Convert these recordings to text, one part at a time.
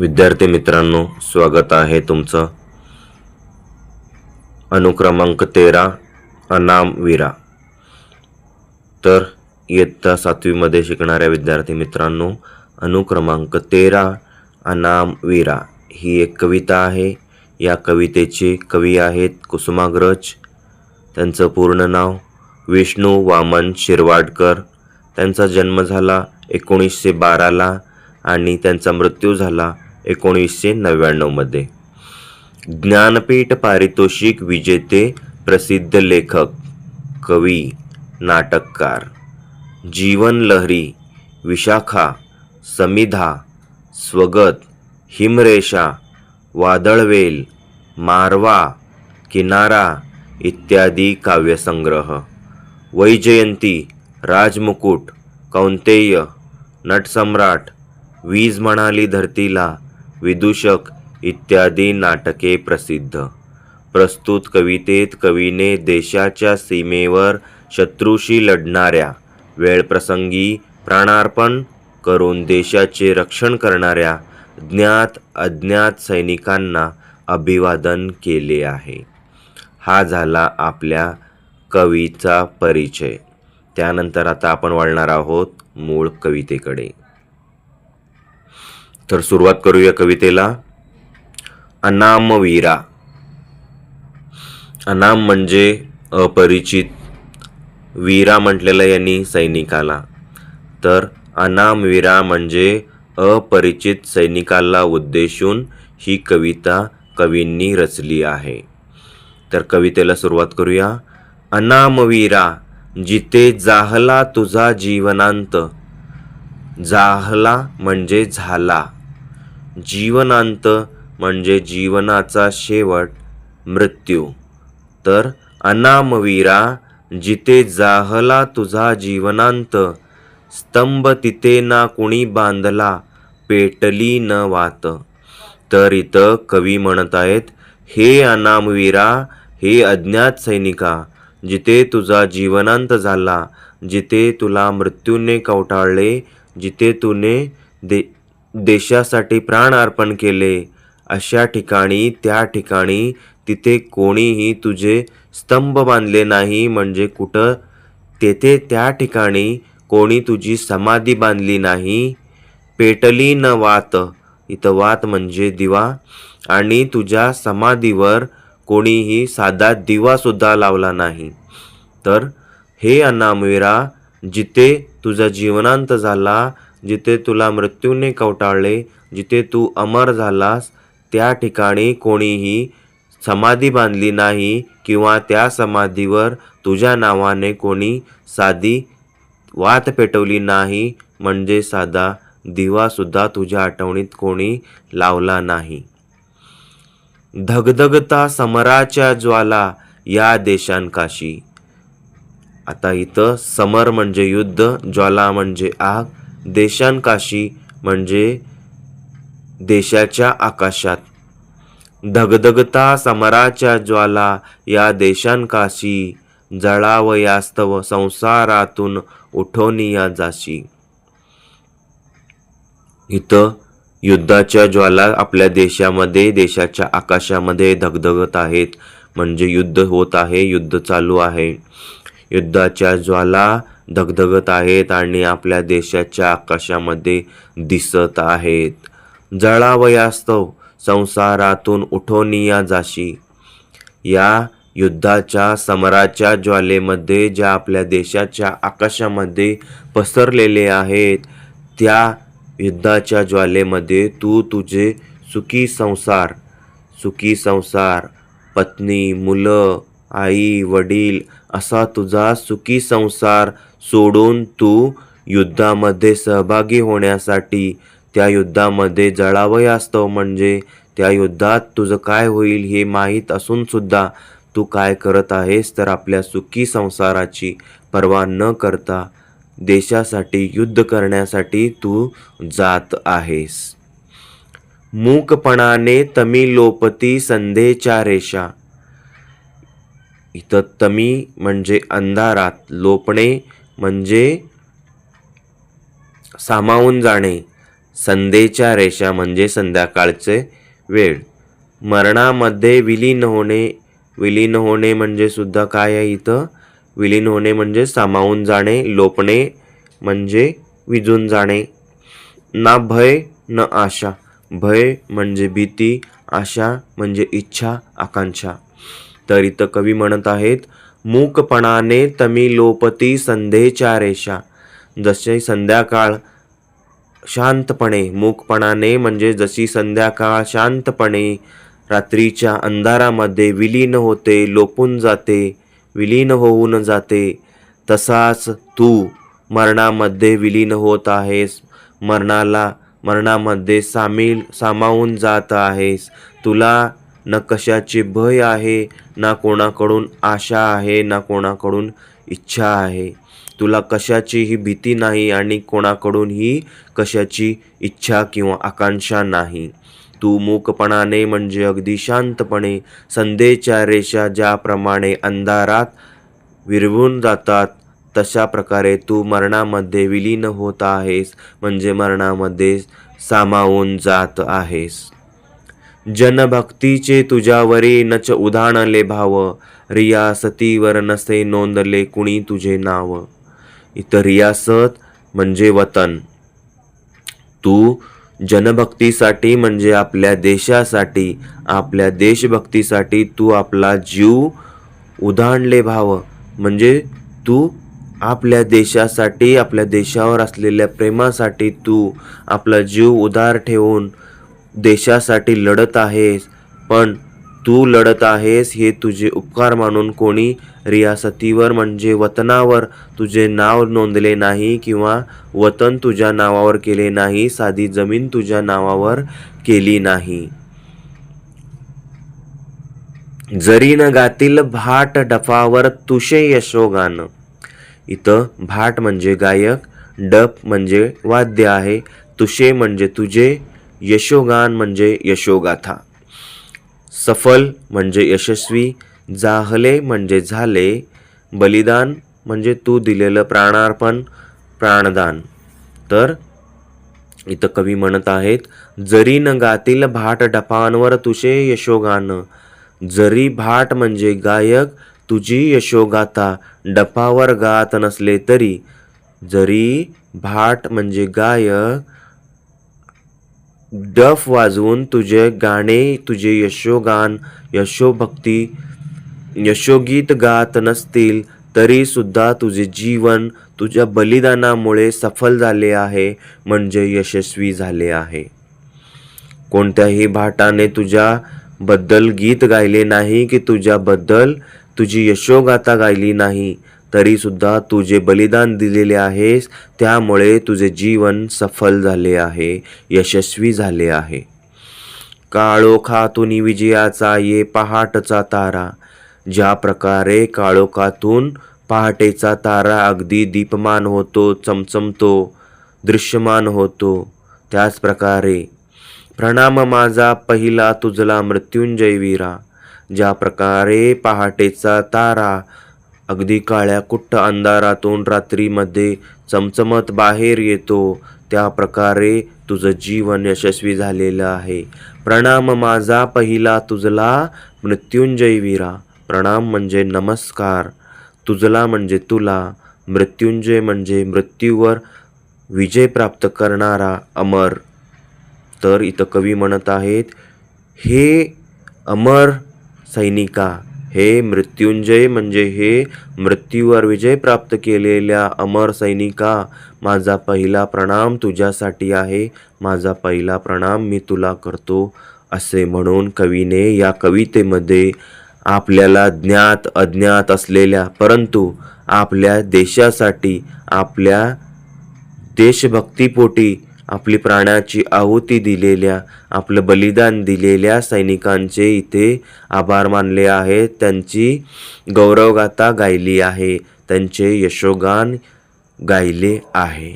विद्यार्थी मित्रांनो स्वागत आहे तुमचं. अनुक्रमांक तेरा अनामवीरा तर इयत्ता सातवीमध्ये शिकणाऱ्या विद्यार्थी मित्रांनो अनुक्रमांक तेरा अनामवीरा ही एक कविता आहे. या कवितेचे कवी आहेत कुसुमाग्रज त्यांचं पूर्ण नाव विष्णू वामन शिरवाडकर. त्यांचा जन्म झाला एकोणीसशे बाराला आणि त्यांचा मृत्यू झाला एकोणीसशे नव्याण्णवमध्ये. ज्ञानपीठ पारितोषिक विजेते प्रसिद्ध लेखक कवी नाटककार जीवन लहरी विशाखा समिधा स्वगत हिमरेषा वादळवेल मारवा किनारा इत्यादी काव्यसंग्रह. वैजयंती राजमुकुट कौंतेय नटसम्राट वीज म्हणाली धरतीला विदूषक इत्यादी नाटके प्रसिद्ध. प्रस्तुत कवितेत कवीने देशाच्या सीमेवर शत्रूशी लढणाऱ्या वेळप्रसंगी प्राणार्पण करून देशाचे रक्षण करणाऱ्या ज्ञात अज्ञात सैनिकांना अभिवादन केले आहे. हा झाला आपल्या कवीचा परिचय. त्यानंतर आता आपण वळणार आहोत मूळ कवितेकडे. तर सुरुवात करूया कवितेला. अनामवीरा. अनाम म्हणजे अपरिचित. वीरा म्हटलेलं यांनी सैनिकाला. तर अनामवीरा म्हणजे अपरिचित सैनिकाला उद्देशून ही कविता कवींनी रचली आहे. तर कवितेला सुरुवात करूया. अनामवीरा जिथे जाहला तुझा जीवनांत. जाहला म्हणजे झाला. जीवनांत म्हणजे जीवनाचा शेवट मृत्यू. तर अनामवीरा जिथे जाहला तुझा जीवनांत स्तंभ तिथे ना कुणी बांधला पेटली न वात. तर इथं कवी म्हणत आहेत हे अनामवीरा हे अज्ञात सैनिका जिथे तुझा जीवनांत झाला जिथे तुला मृत्यूने कवटाळले जिथे तुने दे देशासाठी प्राण अर्पण केले. अशा ठिकाणी त्या ठिकाणी तिथे कोणीही तुझे स्तंभ बांधले नाही म्हणजे कुठं? तेथे त्या ठिकाणी कोणी तुझी समाधी बांधली नाही. पेटली न वात इथं वात म्हणजे दिवा. आणि तुझ्या समाधीवर कोणीही साधा दिवासुद्धा लावला नाही. तर हे अनामवीरा जिथे तुझा जीवनांत झाला जिथे तुला मृत्यूने कवटाळले जिथे तू अमर झालास त्या ठिकाणी कोणीही समाधी बांधली नाही किंवा त्या समाधीवर तुझ्या नावाने कोणी साधी वात पेटवली नाही म्हणजे साधा दिवासुद्धा तुझ्या आठवणीत कोणी लावला नाही. धगधगता समराच्या ज्वाला या देशांकाशी. आता इथं समर म्हणजे युद्ध ज्वाला म्हणजे आग देशांकाशी म्हणजे देशाच्या आकाशात. धगधगता समराच्या ज्वाला या देशांकाशी जळावयास्तव संसारातून उठवनिया जाशी. इथं युद्धाच्या ज्वाला आपल्या देशामध्ये देशाच्या आकाशामध्ये धगधगत आहेत. म्हणजे युद्ध होत आहे युद्ध चालू आहे. युद्धाच्या ज्वाला धगधगत आहेत आणि आपल्या देशाच्या आकाशामध्ये दिसत आहेत. जळावयास्तव संसारातून उठोनिया जाशी या युद्धाच्या समराच्या ज्वालेमध्ये ज्या आपल्या देशाच्या आकाशामध्ये पसरलेले आहेत त्या युद्धाच्या ज्वालेमध्ये तू तुझे सुखी संसार सुखी संसार पत्नी मुलं आई वडील असा तुझा सुखी संसार सोडून तू युद्धामध्ये सहभागी होण्यासाठी त्या युद्धामध्ये जळावयास्तव म्हणजे त्या युद्धात तुझं काय होईल हे माहीत असून सुद्धा तू काय करत आहेस तर आपल्या सुखी संसाराची पर्वा न करता देशासाठी युद्ध करण्यासाठी तू जात आहेस. मूकपणाने तमी लोपती संधेच्या रेषा. इथं तमी म्हणजे अंधारात लोपणे म्हणजे सामावून जाणे संध्येच्या रेषा म्हणजे संध्याकाळचे वेळ. मरणामध्ये विलीन होणे विलीन होणे म्हणजे सुद्धा काय आहे इथं? विलीन होणे म्हणजे सामावून जाणे लोपणे म्हणजे विजून जाणे. ना भय न आशा. भय म्हणजे भीती आशा म्हणजे इच्छा आकांक्षा. तर इथं कवी म्हणत आहेत मूकपणाने तमी लोपती संध्येच्या रेषा. जसे संध्याकाळ शांतपणे मूकपणाने म्हणजे जशी संध्याकाळ शांतपणे रात्रीच्या अंधारामध्ये विलीन होते लोपून जाते विलीन होऊन जाते तसाच तू मरणामध्ये विलीन होत आहेस. मरणाला मरणामध्ये सामील सामावून जात आहेस. तुला न कशाचे भय आहे ना कोणाकडून आशा आहे ना कोणाकडून इच्छा आहे. तुला कशाचीही भीती नाही आणि कोणाकडूनही कशाची इच्छा किंवा आकांक्षा नाही. तू मूकपणाने म्हणजे अगदी शांतपणे संध्येच्या रेषा ज्याप्रमाणे अंधारात विरवून जातात तशा प्रकारे तू मरणामध्ये विलीन होत आहेस म्हणजे मरणामध्ये सामावून जात आहेस. जनभक्तीचे तुझ्यावरी नच उधाणले भाव रियासतीवर नसे नोंदले कुणी तुझे नाव. इथं रियासत म्हणजे वतन. तू जनभक्तीसाठी म्हणजे आपल्या देशासाठी आपल्या देशभक्तीसाठी तू आपला जीव उधाणले भाव. म्हणजे तू आपल्या देशासाठी आपल्या देशावर असलेल्या प्रेमासाठी तू आपला जीव उधार ठेवून देशासाठी लढत आहेस पण तू लढत आहेस हे तुझे उपकार मानून कोणी रियासतीवर म्हणजे वतनावर तुझे नाव नोंदले नाही किंवा वतन तुझ्या नावावर केले नाही साधी जमीन तुझ्या नावावर केली नाही. जरी न गातील भाट डफावर तुषे यशोगान. इथं भाट म्हणजे गायक डप म्हणजे वाद्य आहे तुषे म्हणजे तुझे यशोगान म्हणजे यशोगाथा. सफल म्हणजे यशस्वी जाहले म्हणजे झाले बलिदान म्हणजे तू दिलेलं प्राणार्पण प्राणदान. तर इथं कवी म्हणत आहेत जरी न गातील भाट डपांवर तुझे यशोगान जरी भाट म्हणजे गायक तुझी यशोगाथा डपावर गात नसले तरी जरी भाट म्हणजे गायक डफ वाजवून तुझे गाणे तुझे यशोगान यशोभक्ती यशोगीत गात नसतील तरी सुद्धा तुझे जीवन तुझ्या बलिदानामुळे सफल झाले आहे म्हणजे यशस्वी झाले आहे. कोणत्याही भाटाने तुझ्या बद्दल गीत गायले नाही की तुझ्याबद्दल तुझी यशोगाथा गायली नाही. तरी सुद्धा तू जे बलिदान दिलेले आहेस त्यामुळे तुझे जीवन सफल झाले आहे यशस्वी झाले आहे. काळोखातून विजयाचा ये पहाटचा तारा. ज्या प्रकारे काळोखातून पहाटेचा तारा अगदी दीपमान होतो चमचमतो दृश्यमान होतो त्याच प्रकारे. प्रणाम माझा पहिला तुझला मृत्युंजय वीरा. ज्या प्रकारे पहाटेचा तारा अगदी काळ्या कुट्ट अंधारातून रात्रीमध्ये चमचमत बाहेर येतो. त्या प्रकारे तुझं जीवन यशस्वी झालेलं आहे. प्रणाम माझा पहिला तुझला मृत्युंजय वीरा. प्रणाम म्हणजे नमस्कार. तुझला म्हणजे तुला मृत्युंजय म्हणजे मृत्यूवर विजय प्राप्त करणारा अमर. तर इथं कवी म्हणत आहेत हे अमर सैनिका हे मृत्युंजय म्हणजे हे मृत्यूवर विजय प्राप्त केलेल्या अमर सैनिका माझा पहिला प्रणाम तुझ्यासाठी आहे माझा पहिला प्रणाम मी तुला करतो असे म्हणून कवीने या कवितेमध्ये आपल्याला ज्ञात अज्ञात असलेल्या परंतु आपल्या देशासाठी आपल्या देशभक्तीपोटी आपली प्राणाची आहुती दिलेल्या आपलं बलिदान दिलेल्या सैनिकांचे इथे आभार मानले आहेत त्यांची गौरवगाथा गायली आहे. त्यांचे यशोगान गायले आहे.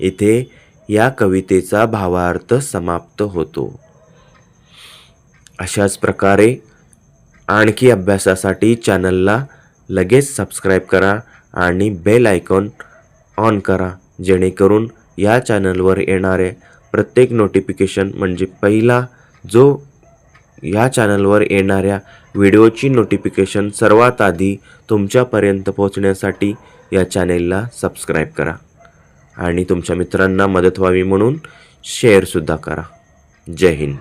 इथे या कवितेचा भावार्थ समाप्त होतो. अशाच प्रकारे आणखी अभ्यासासाठी चॅनलला लगेच सबस्क्राईब करा आणि बेल आयकॉन ऑन करा जेणेकरून या चॅनलवर येणारे प्रत्येक नोटिफिकेशन म्हणजे पहिला जो या चॅनलवर येणाऱ्या व्हिडिओची नोटिफिकेशन सर्वात आधी तुमच्यापर्यंत पोहोचण्यासाठी या चॅनेलला सबस्क्राईब करा. आणि तुमच्या मित्रांना मदत व्हावी म्हणून शेअरसुद्धा करा. जय हिंद.